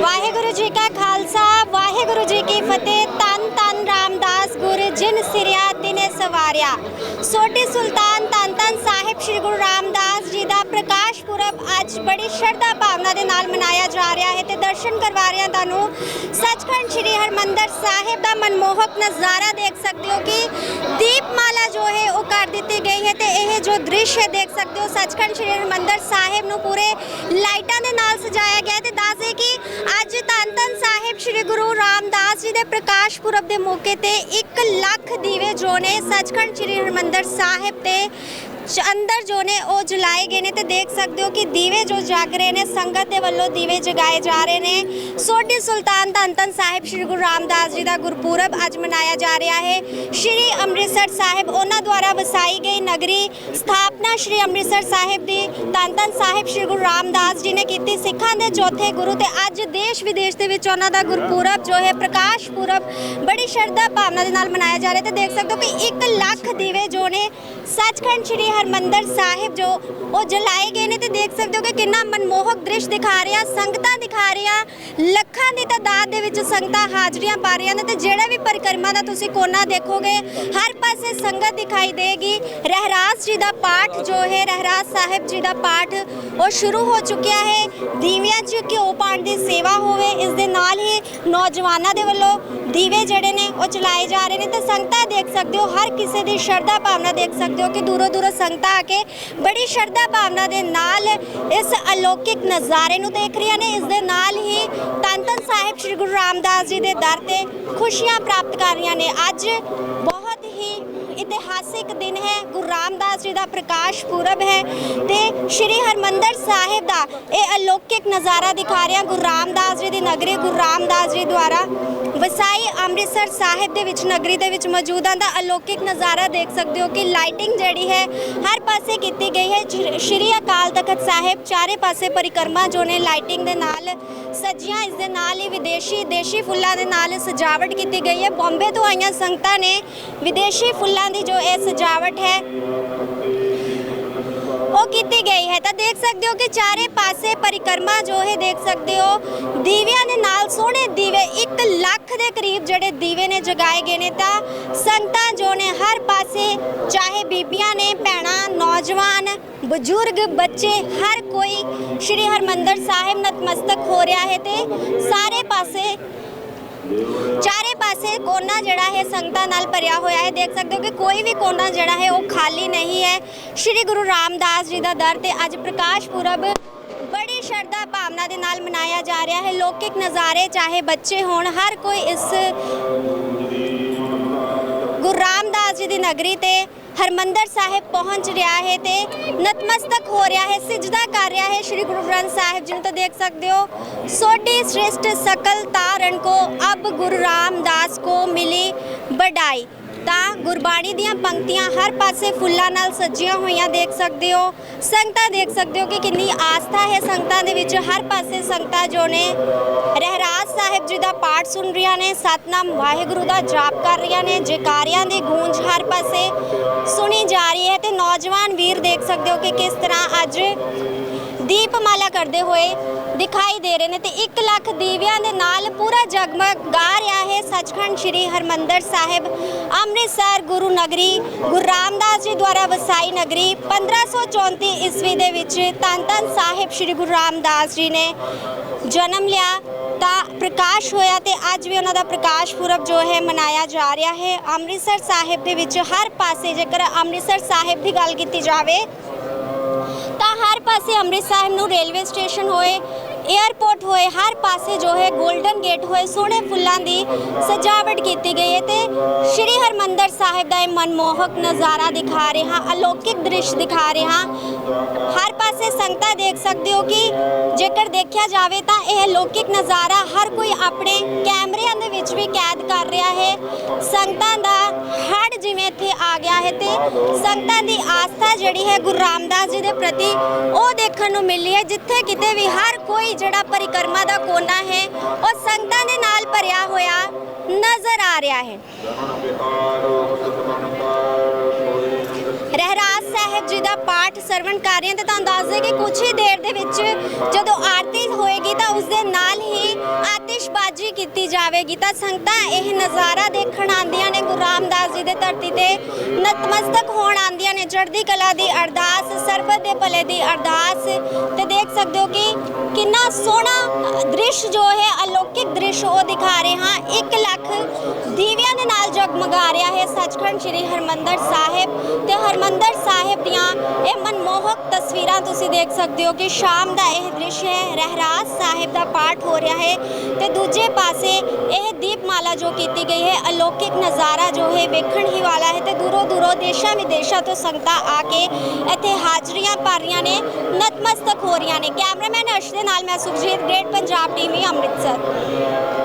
ਵਾਹਿਗੁਰੂ ਜੀ ਕਾ ਖਾਲਸਾ, ਵਾਹਿਗੁਰੂ ਜੀ ਕੀ ਫਤਿਹ। ਤਨ ਤਨ ਰਾਮਦਾਸ ਗੁਰ, ਜਿਨ ਸਿਰਿਆ ਤਿਨੇ ਸਵਾਰਿਆ। ਸੋਢੀ ਸੁਲਤਾਨ ਤਨ ਸਾਹਿਬ ਸ੍ਰੀ ਗੁਰੂ ਰਾਮਦਾਸ ਜੀ ਦਾ ਪ੍ਰਕਾਸ਼ ਪੁਰਬ ਅੱਜ ਬੜੀ ਸ਼ਰਧਾ ਭਾਵਨਾ ਦੇ ਨਾਲ ਮਨਾਇਆ ਜਾ ਰਿਹਾ ਹੈ ਤੇ ਦਰਸ਼ਨ ਕਰਵਾ ਰਹੇ ਤੁਹਾਨੂੰ ਸੱਚਖੰਡ ਸ੍ਰੀ ਹਰਮੰਦਰ ਸਾਹਿਬ ਦਾ ਮਨਮੋਹਕ ਨਜ਼ਾਰਾ ਦੇਖ ਸਕਦੇ ਹੋ ਕਿ ਦੀਪਮਾਲਾ ਜੋ ਹੈ ਉਹ ਕਰ ਦਿੱਤੀ ਗਈ ਹੈ ਤੇ ਇਹ ਜੋ ਦ੍ਰਿਸ਼ ਹੈ ਦੇਖ ਸਕਦੇ ਹੋ, ਸੱਚਖੰਡ ਸ੍ਰੀ ਹਰਮੰਦਰ ਸਾਹਿਬ ਨੂੰ ਪੂਰੇ ਲਾਈਟਾਂ ਦੇ ਨਾਲ ਸਜਾਇਆ ਗਿਆ ਹੈ ਤੇ ਦੱਸਦੇ ਕਿ ਅੱਜ ਧੰਨ ਧੰਨ ਸਾਹਿਬ ਸ੍ਰੀ ਗੁਰੂ ਰਾਮਦਾਸ ਜੀ ਦੇ ਪ੍ਰਕਾਸ਼ ਪੁਰਬ ਦੇ ਮੌਕੇ ਤੇ 1 ਲੱਖ ਦੀਵੇ ਜੋ ਨੇ ਸੱਚਖੰਡ ਸ੍ਰੀ ਹਰਮੰਦਰ ਸਾਹਿਬ ਤੇ ਅੰਦਰ ਜੋ ਨੇ, ਉਹ ਜਲਾਏ ਗਏ ਨੇ ਤੇ ਦੇਖ ਸਕਦੇ ਹੋ ਕਿ ਦੀਵੇ ਜੋ ਜਗ ਰਹੇ ਨੇ, ਸੰਗਤ ਦੇ ਵੱਲੋਂ ਦੀਵੇ ਜਗਾਏ ਜਾ ਰਹੇ ਨੇ। ਸੋਢੀ ਸੁਲਤਾਨ ਧੰਨ ਧੰਨ ਸਾਹਿਬ ਸ੍ਰੀ ਗੁਰੂ ਰਾਮਦਾਸ ਜੀ ਦਾ ਗੁਰਪੁਰਬ ਅੱਜ ਮਨਾਇਆ ਜਾ ਰਿਹਾ ਹੈ। ਸ੍ਰੀ ਅੰਮ੍ਰਿਤਸਰ ਸਾਹਿਬ, ਉਹਨਾਂ ਦੁਆਰਾ ਵਸਾਈ ਗਈ ਨਗਰੀ ਸਥਾਪਨਾ ਸ੍ਰੀ ਅੰਮ੍ਰਿਤਸਰ ਸਾਹਿਬ ਦੀ ਧੰਨ ਧੰਨ ਸਾਹਿਬ ਸ੍ਰੀ ਗੁਰੂ ਰਾਮਦਾਸ ਜੀ ਨੇ ਕੀਤੀ। ਸਿੱਖਾਂ ਦੇ ਚੌਥੇ ਗੁਰੂ ਤੇ ਅੱਜ ਦੇਸ਼ ਵਿਦੇਸ਼ ਦੇ ਵਿੱਚ ਉਹਨਾਂ ਦਾ ਗੁਰਪੁਰਬ ਜੋ ਹੈ, ਪ੍ਰਕਾਸ਼ ਪੁਰਬ, ਬੜੀ ਸ਼ਰਧਾ ਭਾਵਨਾ ਦੇ ਨਾਲ ਮਨਾਇਆ ਜਾ ਰਿਹਾ ਤੇ ਦੇਖ ਸਕਦੇ ਹੋ ਕਿ 1 ਲੱਖ ਦੀਵੇ ਜੋ ਨੇ, ਸੱਚਖੰਡ ਸ੍ਰੀ ਹਰਮੰਦਰ ਸਾਹਿਬ ਜੋ ਉਹ ਜਲਾਏ ਗਏ ਨੇ ਤੇ ਦੇਖ ਸਕਦੇ ਹੋ ਕਿ ਕਿੰਨਾ ਮਨਮੋਹਕ ਦ੍ਰਿਸ਼ ਦਿਖਾ ਰਿਹਾ, ਸੰਗਤਾਂ ਦਿਖਾ ਰਿਹਾ ਲੱਖਾਂ ਦੀ ਤਾਦਾਦ ਦੇ ਵਿੱਚ ਸੰਗਤਾਂ ਹਾਜ਼ਰੀਆਂ ਪਾ ਰਹੀਆਂ ਨੇ ਤੇ ਜਿਹੜਾ ਵੀ ਪਰਿਕਰਮਾ ਦਾ ਤੁਸੀਂ ਕੋਨਾ ਦੇਖੋਗੇ, ਹਰ ਪਾਸੇ ਸੰਗਤ ਦਿਖਾਈ ਦੇਗੀ। ਰਹਿਰਾਸ ਜੀ ਦਾ ਪਾਠ ਜੋ ਹੈ, ਰਹਿਰਾਸ ਸਾਹਿਬ ਜੀ ਦਾ ਪਾਠ ਉਹ ਸ਼ੁਰੂ ਹੋ ਚੁੱਕਿਆ ਹੈ। ਦੀਵਿਆਂ 'ਚ ਘਿਓ ਪਾਣ ਦੀ ਸੇਵਾ ਹੋਵੇ, ਇਸ ਦੇ ਨਾਲ ਹੀ ਨੌਜਵਾਨਾਂ ਦੇ ਵੱਲੋਂ ਦੀਵੇ ਜਿਹੜੇ ਨੇ ਉਹ ਚਲਾਏ ਜਾ ਰਹੇ ਨੇ ਤੇ ਸੰਗਤਾਂ ਦੇਖ ਸਕਦੇ ਹੋ, ਹਰ ਕਿਸੇ ਦੀ ਸ਼ਰਧਾ ਭਾਵਨਾ ਦੇਖ ਸਕਦੇ ਹੋ ਕਿ ਦੂਰੋਂ ਦੂਰੋਂ ਸੰਗਤਾਂ ਆ ਕੇ ਬੜੀ ਸ਼ਰਧਾ ਭਾਵਨਾ ਦੇ ਨਾਲ ਇਸ ਅਲੌਕਿਕ ਨਜ਼ਾਰੇ ਨੂੰ ਦੇਖ ਰਹੀਆਂ ਨੇ। ਇਸ ਦੇ ਨਾਲ ਹੀ ਧੰਨ ਧੰਨ ਸਾਹਿਬ ਸ੍ਰੀ ਗੁਰੂ ਰਾਮਦਾਸ ਜੀ ਦੇ ਦਰ ਤੇ ਖੁਸ਼ੀਆਂ ਪ੍ਰਾਪਤ ਕਰ ਰਹੀਆਂ ਨੇ। ਅੱਜ ਬਹੁਤ ਇਤਿਹਾਸਿਕ ਦਿਨ ਹੈ, ਗੁਰੂ ਰਾਮਦਾਸ ਜੀ ਦਾ ਪ੍ਰਕਾਸ਼ ਪੁਰਬ ਹੈ ਤੇ ਸ੍ਰੀ ਹਰਮੰਦਰ ਸਾਹਿਬ ਦਾ ਇਹ ਅਲੌਕਿਕ ਨਜ਼ਾਰਾ ਦਿਖਾ ਰਿਹਾ ਗੁਰੂ ਰਾਮਦਾਸ ਜੀ ਦੀ ਨਗਰੀ, ਗੁਰੂ ਰਾਮਦਾਸ ਜੀ ਦੁਆਰਾ ਵਸਾਈ ਅੰਮ੍ਰਿਤਸਰ ਸਾਹਿਬ ਦੇ ਵਿੱਚ, ਨਗਰੀ ਦੇ ਵਿੱਚ ਮੌਜੂਦ ਦਾ ਅਲੌਕਿਕ ਨਜ਼ਾਰਾ ਦੇਖ ਸਕਦੇ ਹੋ ਕਿ ਲਾਈਟਿੰਗ ਜਿਹੜੀ ਹੈ, ਹਰ ਪਾਸੇ ਕੀਤੀ ਗਈ ਹੈ। ਸ਼੍ਰੀ- ਸ਼੍ਰੀ ਅਕਾਲ ਤਖਤ ਸਾਹਿਬ ਚਾਰੇ ਪਾਸੇ ਪਰਿਕਰਮਾ ਜੋ ਨੇ ਲਾਈਟਿੰਗ ਦੇ ਨਾਲ, ਸਜੀਆਂ ਇਸ ਦੇ ਨਾਲ ਹੀ ਵਿਦੇਸ਼ੀ, ਦੇਸ਼ੀ ਫੁੱਲਾਂ ਦੇ ਨਾਲ ਸਜਾਵਟ ਕੀਤੀ ਗਈ ਹੈ। ਬੰਬੇ ਤੋਂ ਆਈਆਂ ਸੰਗਤਾਂ ਨੇ ਵਿਦੇਸ਼ੀ ਫੁੱਲਾਂ ਦੀ ਜੋ ਇਹ ਸਜਾਵਟ ਹੈ, ਉਹ ਕੀਤੀ ਗਈ ਹੈ। ਤਾਂ ਦੇਖ ਸਕਦੇ ਹੋ ਕਿ ਚਾਰੇ ਪਾਸੇ ਪਰਿਕਰਮਾ ਜੋ ਹੈ ਦੇਖ ਸਕਦੇ ਹੋ, ਦੀਵਿਆਂ ਦੇ ਨਾਲ ਸੋਹਣੇ ਦੀਵੇ 1 ਲੱਖ ਦੇ ਕਰੀਬ ਜਿਹੜੇ ਦੀਵੇ ਨੇ ਜਗਾਏ ਗਏ ਨੇ, ਤਾਂ ਸੰਗਤਾਂ ਜੋ ਨੇ ਹਰ ਪਾਸੇ, ਚਾਹੇ ਬੀਬੀਆਂ ਨੇ, ਭੈਣਾਂ, ਨੌਜਵਾਨ, ਬਜ਼ੁਰਗ, ਬੱਚੇ, ਹਰ ਕੋਈ ਸ਼੍ਰੀ ਹਰਮੰਦਰ ਸਾਹਿਬ ਨਤਮਸਤਕ ਹੋ ਰਿਹਾ ਹੈ ਤੇ ਸਾਰੇ ਪਾਸੇ ਪਾਸੇ ਕੋਨਾ ਜਿਹੜਾ ਹੈ ਸੰਗਤਾਂ ਨਾਲ ਭਰਿਆ ਹੋਇਆ ਹੈ। ਦੇਖ ਸਕਦੇ ਹੋ ਕਿ ਕੋਈ ਵੀ ਕੋਨਾ ਜਿਹੜਾ ਹੈ ਉਹ ਖਾਲੀ ਨਹੀਂ ਹੈ। ਸ਼੍ਰੀ ਗੁਰੂ ਰਾਮਦਾਸ ਜੀ ਦਾ ਦਰ ਤੇ ਅੱਜ ਪ੍ਰਕਾਸ਼ ਪੁਰਬ ਬੜੀ ਸ਼ਰਧਾ ਭਾਵਨਾ ਦੇ ਨਾਲ ਮਨਾਇਆ ਜਾ ਰਿਹਾ ਹੈ। ਲੋਕਿਕ ਨਜ਼ਾਰੇ ਚਾਹੇ ਬੱਚੇ ਹੋਣ, ਹਰ ਕੋਈ ਇਸ ਗੁਰੂ ਰਾਮਦਾਸ ਜੀ ਦੀ ਨਗਰੀ ਤੇ ਹਰਮੰਦਰ ਸਾਹਿਬ ਪਹੁੰਚ ਰਿਹਾ ਹੈ ਤੇ ਨਤਮਸਤਕ ਹੋ ਰਿਹਾ ਹੈ, ਸਿਜਦਾ ਕਰ ਰਿਹਾ ਹੈ ਸ੍ਰੀ ਗੁਰੂ ਗ੍ਰੰਥ ਸਾਹਿਬ ਜੀ ਨੂੰ ਤਾਂ ਦੇਖ ਸਕਦੇ ਹੋ। ਸੋਢੀ ਸ੍ਰਿਸ਼ਟ ਸਕਲ ਤਾਰਨ ਕੋ ਅਬ ਗੁਰੂ ਰਾਮਦਾਸ ਕੋ ਮਿਲੀ ਬੜਾਈ ਗੁਰਬਾਣੀ ਦੀਆਂ ਪੰਕਤੀਆਂ ਹਰ ਪਾਸੇ ਫੁੱਲਾਂ ਨਾਲ ਸਜੀਆਂ ਹੋਈਆਂ ਦੇਖ ਸਕਦੇ ਹੋ। ਸੰਗਤਾਂ ਦੇਖ ਸਕਦੇ ਹੋ ਕਿ ਕਿੰਨੀ ਆਸਥਾ ਹੈ ਸੰਗਤਾਂ ਦੇ ਵਿੱਚ। ਹਰ ਪਾਸੇ ਸੰਗਤਾਂ ਜੋ ਨੇ ਰਹਿਰਾਜ ਸਾਹਿਬ ਜੀ ਦਾ ਪਾਠ ਸੁਣ ਰਹੀਆਂ ਨੇ, ਸਤਨਾਮ ਵਾਹਿਗੁਰੂ ਦਾ ਜਾਪ ਕਰ ਰਹੀਆਂ ਨੇ, ਜੈਕਾਰਿਆਂ ਦੀ ਗੂੰਜ ਹਰ ਪਾਸੇ ਸੁਣੀ ਜਾ ਰਹੀ ਹੈ ਤੇ ਨੌਜਵਾਨ ਵੀਰ ਦੇਖ ਸਕਦੇ ਹੋ ਕਿ ਕਿਸ ਤਰ੍ਹਾਂ ਅੱਜ ਦੀਪਮਾਲਾ ਕਰਦੇ ਹੋਏ ਦਿਖਾਈ ਦੇ ਰਹੇ ਨੇ ਤੇ 1 ਲੱਖ ਦੀਵਿਆਂ ਦੇ ਨਾਲ ਪੂਰਾ ਜਗਮਗ ਗਾ ਰਿਹਾ ਹੈ ਸੱਚਖੰਡ ਸ੍ਰੀ ਹਰਮੰਦਰ ਸਾਹਿਬ, ਅੰਮ੍ਰਿਤਸਰ, ਗੁਰੂ ਨਗਰੀ, ਗੁਰੂ ਰਾਮਦਾਸ ਜੀ ਦੁਆਰਾ ਵਸਾਈ ਨਗਰੀ 1534 ਈਸਵੀ ਦੇ ਵਿੱਚ ਧੰਨ ਧੰਨ ਸਾਹਿਬ ਸ੍ਰੀ ਗੁਰੂ ਰਾਮਦਾਸ ਜੀ ਨੇ ਜਨਮ ਲਿਆ, ਤਾਂ ਪ੍ਰਕਾਸ਼ ਹੋਇਆ ਤੇ ਅੱਜ ਵੀ ਉਹਨਾਂ ਦਾ ਪ੍ਰਕਾਸ਼ ਪੁਰਬ ਜੋ ਹੈ ਮਨਾਇਆ ਜਾ ਰਿਹਾ ਹੈ। ਅੰਮ੍ਰਿਤਸਰ ਸਾਹਿਬ ਦੇ ਵਿੱਚ ਹਰ ਪਾਸੇ ਜੇਕਰ ਅੰਮ੍ਰਿਤਸਰ ਸਾਹਿਬ ਦੀ ਗੱਲ ਕੀਤੀ ਜਾਵੇ, ਤਾਂ ਹਰ ਪਾਸੇ ਅੰਮ੍ਰਿਤਸਰ ਸਾਹਿਬ ਨੂੰ ਰੇਲਵੇ ਸਟੇਸ਼ਨ ਹੋਏ 에ਅਰਪੋਰਟ ਹੋਏ, ਹਰ ਪਾਸੇ ਜੋ ਹੈ 골ਡਨ ਗੇਟ ਹੋਏ, ਸੋਹਣੇ ਫੁੱਲਾਂ ਦੀ ਸਜਾਵਟ ਕੀਤੀ ਗਈ ਹੈ ਤੇ ਸ਼੍ਰੀ ਹਰਮੰਦਰ ਸਾਹਿਬ ਦਾ ਇਹ ਮਨਮੋਹਕ ਨਜ਼ਾਰਾ ਦਿਖਾ ਰਿਹਾ, ਅਲੌਕਿਕ ਦ੍ਰਿਸ਼ ਦਿਖਾ ਰਿਹਾ। ਹਰ ਪਾਸੇ ਸੰਗਤਾਂ ਦੇਖ ਸਕਦੇ ਹੋ ਕਿ ਜੇਕਰ ਦੇਖਿਆ ਜਾਵੇ ਤਾਂ ਇਹ ਅਲੌਕਿਕ ਨਜ਼ਾਰਾ ਹਰ ਕੋਈ ਆਪਣੇ ਕੈਮਰਿਆਂ ਦੇ ਵਿੱਚ ਵੀ ਕੈਦ ਕਰ ਰਿਹਾ ਹੈ। ਸੰਗਤਾਂ ਦਾ ਸੰਗਤਾਂ ਦੀ ਆਸਥਾ ਜਿਹੜੀ ਹੈ ਗੁਰੂ ਰਾਮਦਾਸ ਜੀ ਦੇ ਪ੍ਰਤੀ, ਉਹ ਦੇਖਣ ਨੂੰ ਮਿਲੀ ਹੈ ਜਿੱਥੇ ਕਿਤੇ ਵੀ ਹਰ ਕੋਈ ਜਿਹੜਾ ਪਰਿਕਰਮਾ ਦਾ ਕੋਨਾ ਹੈ, ਉਹ ਸੰਗਤਾਂ ਦੇ ਨਾਲ ਭਰਿਆ ਹੋਇਆ ਨਜ਼ਰ ਆ ਰਿਹਾ ਹੈ। ਰਹਿਰਾਸ ਸਾਹਿਬ ਜੀ ਦਾ ਪਾਠ ਸਰਵਣ ਕਰ ਰਹੇ ਤੇ ਤੁਹਾਨੂੰ ਦੱਸ ਦੇ ਕਿ ਕੁਝ ਹੀ ਦੇਰ ਦੇ ਵਿੱਚ ਜਦੋਂ ਆਰਤੀ ਹੋਏਗੀ ਤਾਂ ਉਸ ਦੇ ਨਾਲ ਹੀ ਆਤਿਸ਼ਬਾਜ਼ੀ ਕੀਤੀ ਜਾਵੇਗੀ ਤਾਂ ਸੰਗਤਾਂ ਇਹ ਨਜ਼ਾਰਾ ਦੇਖਣ ਆਉਂਦੀਆਂ ਨੇ। ਗੁਰੂ ਰਾਮਦਾਸ ਜੀ ਦੇ ਧਰਤੀ ਤੇ ਨਤਮਸਤਕ ਹੋਣ ਆਉਂਦੀਆਂ ਨੇ। ਚੜ੍ਹਦੀ ਕਲਾ ਦੀ ਅਰਦਾਸ, ਸਰਬਤ ਦੇ ਭਲੇ ਦੀ ਅਰਦਾਸ। ਤੇ ਦੇਖ ਸਕਦੇ ਹੋ ਕਿ ਕਿੰਨਾ ਸੋਹਣਾ ਦ੍ਰਿਸ਼ ਜੋ ਹੈ, ਅਲੌਕਿਕ ਦ੍ਰਿਸ਼ ਉਹ ਦਿਖਾ ਰਹੇ। ਹਾਂ 1 ਲੱਖ ਦੀਵਿਆਂ ਦੇ ਨਾਲ ਜਗਮਗਾ ਰਿਹਾ ਹੈ ਸੱਚਖੰਡ ਸ੍ਰੀ ਹਰਮੰਦਰ ਸਾਹਿਬ। ਤੇ ਹਰਮੰਦਰ ਸਾਹਿਬ ਦੀਆਂ ਇਹ ਮਨਮੋਹਕ ਤਸਵੀਰਾਂ ਤੁਸੀਂ ਦੇਖ ਸਕਦੇ ਹੋ ਕਿ ਸ਼ਾਮ ਦਾ ਇਹ ਦ੍ਰਿਸ਼ ਹੈ। ਰਹਿਰਾਸ ਸਾਹਿਬ ਦਾ ਪਾਠ ਹੋ ਰਿਹਾ ਹੈ। ਤੇ ਦੂਜੇ ਪਾਸੇ ਇਹ ਦੀਪਮਾਲਾ ਜੋ ਕੀਤੀ ਗਈ ਹੈ, ਅਲੌਕਿਕ ਨਜ਼ਾਰਾ ਜੋ ਹੈ, ਵੇਖਣ ਹੀ ਵਾਲਾ ਹੈ ਤੇ ਦੂਰੋਂ ਦੂਰੋਂ ਦੇਸ਼ਾਂ ਵਿਦੇਸ਼ਾਂ ਤੋਂ ਸੰਗਤਾਂ ਆ ਕੇ ਇੱਥੇ ਹਾਜ਼ਰੀਆਂ ਭਰ ਰਹੀਆਂ ਨੇ, ਨਤਮਸਤਕ ਹੋ ਰਹੀਆਂ ਨੇ। ਕੈਮਰਾਮੈਨ ਅਰਸ਼ ਦੇ ਨਾਲ ਮੈਂ ਸੁਖਜੀਤ, ਗ੍ਰੇਟ ਪੰਜਾਬ ਟੀਵੀ, ਅੰਮ੍ਰਿਤਸਰ।